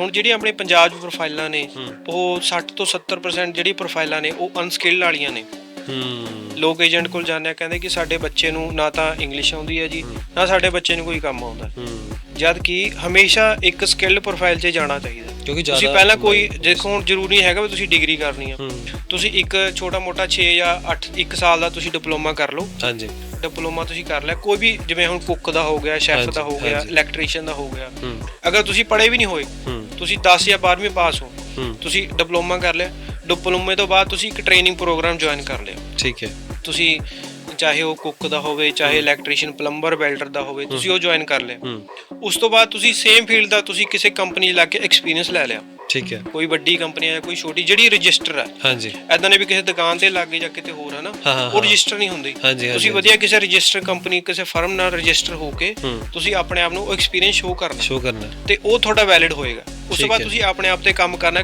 ਹੁਣ ਜਿਹੜੀ ਆਪਣੇ ਪੰਜਾਬ ਪ੍ਰੋਫਾਈਲਾਂ ਨੇ ਉਹ 60 ਤੋਂ 70% ਜਿਹੜੀ ਪ੍ਰੋਫਾਈਲਾਂ ਨੇ ਉਹ ਅਨਸਕਿਲਡ ਵਾਲੀਆਂ ਨੇ। ਹੂੰ। ਲੋਕ ਏਜੰਟ ਕੋਲ ਜਾਂਦੇ ਆ ਕਹਿੰਦੇ ਕਿ ਸਾਡੇ ਬੱਚੇ ਨੂੰ ਨਾ ਤਾਂ ਇੰਗਲਿਸ਼ ਆਉਂਦੀ ਹੈ ਜੀ ਨਾ ਸਾਡੇ ਬੱਚੇ ਨੂੰ ਕੋਈ ਕੰਮ ਆਉਂਦਾ। ਹੂੰ। ਜਦ ਕਿ ਹਮੇਸ਼ਾ ਇੱਕ ਸਕਿਲਡ ਪ੍ਰੋਫਾਈਲ 'ਚ ਜਾਣਾ ਚਾਹੀਦਾ। ਕਿਉਂਕਿ ਤੁਸੀਂ ਜ਼ਿਆਦਾ ਪਹਿਲਾਂ ਕੋਈ ਦੇਖੋ ਹੁਣ ਜ਼ਰੂਰੀ ਹੈਗਾ ਵੀ ਤੁਸੀਂ ਡਿਗਰੀ ਕਰਨੀ ਆ। ਤੁਸੀਂ ਇੱਕ ਛੋਟਾ ਮੋਟਾ 6 ਜਾਂ 8 1 ਸਾਲ ਦਾ ਤੁਸੀਂ ਡਿਪਲੋਮਾ ਕਰ ਲਓ। ਹਾਂਜੀ। ਡਿਪਲੋਮਾ ਤੁਸੀਂ ਕਰ ਲਿਆ। ਕੋਈ ਵੀ ਜਿਵੇਂ ਹੁਣ ਕੁੱਕ ਦਾ ਹੋ ਗਿਆ ਸ਼ੈਫ ਦਾ ਹੋ ਗਿਆ। ਇਲੈਕਟ੍ਰੀਸ਼ੀਅਨ ਦਾ ਹੋ ਗਿਆ। ਅਗਰ ਤੁਸੀਂ ਪੜ੍ਹੇ ਵੀ ਨਹੀਂ ਹੋਏ ਤੁਸੀਂ 10 ਜਾਂ 12ਵੀਂ ਪਾਸ ਹੋ ਤੁਸੀਂ ਡਿਪਲੋਮਾ ਕਰ ਲਿਆ ਡਿਪਲੋਮੇ ਤੋਂ ਬਾਅਦ ਤੁਸੀਂ ਇੱਕ ਟ੍ਰੇਨਿੰਗ ਪ੍ਰੋਗਰਾਮ ਜੁਆਇਨ ਕਰ ਲਿਆ। ਠੀਕ ਹੈ। ਤੁਸੀਂ ਚਾਹੇ ਉਹ ਕੁੱਕ ਦਾ ਹੋਵੇ ਚਾਹੇ ਇਲੈਕਟ੍ਰੀਸ਼ੀਅਨ ਪਲੰਬਰ ਵੈਲਡਰ ਦਾ ਹੋਵੇ ਤੁਸੀਂ ਉਹ ਜੁਆਇਨ ਕਰ ਲਿਆ। ਉਸ ਤੋਂ ਬਾਅਦ ਤੁਸੀਂ ਸੇਮ ਫੀਲਡ ਦਾ ਤੁਸੀਂ ਕਿਸੇ ਕੰਪਨੀ ਲੱਗ ਕੇ ਐਕਸਪੀਰੀਅੰਸ ਲੈ ਲਿਆ। ਠੀਕ ਹੈ। ਕੋਈ ਵੱਡੀ ਕੰਪਨੀ ਜਾਂ ਕੋਈ ਛੋਟੀ ਜਿਹੜੀ ਰਜਿਸਟਰ ਹੈ ਹਾਂਜੀ। ਐਦਾਂ ਨੇ ਵੀ ਕਿਸੇ ਦੁਕਾਨ ਤੇ ਲੱਗ ਗਏ ਜਾਂ ਕਿਤੇ ਹੋਰ ਹੈ ਨਾ ਹਾਂ, ਹਾਂ, ਉਹ। ਰਜਿਸਟਰ ਨਹੀਂ ਹੁੰਦੀ। ਤੁਸੀਂ ਵਧੀਆ ਕਿਸੇ ਰਜਿਸਟਰ ਕੰਪਨੀ ਕਿਸੇ ਫਰਮ ਨਾਲ ਰਜਿਸਟਰ ਹੋ ਕੇ। ਤੁਸੀਂ ਆਪਣੇ ਆਪ ਨੂੰ ਉਹ ਐਕਸਪੀਰੀਅੰਸ ਸ਼ੋ ਕਰਨਾ। ਸ਼ੋ ਕਰਨਾ। ਤੇ ਉਹ ਤੁਹਾਡਾ ਵੈਲਿਡ ਹੋਏਗਾ। ਉਸ ਤੋਂ ਬਾਅਦ। ਤੁਸੀਂ ਆਪਣੇ ਆਪ ਤੇ ਕੰਮ ਕਰਨਾ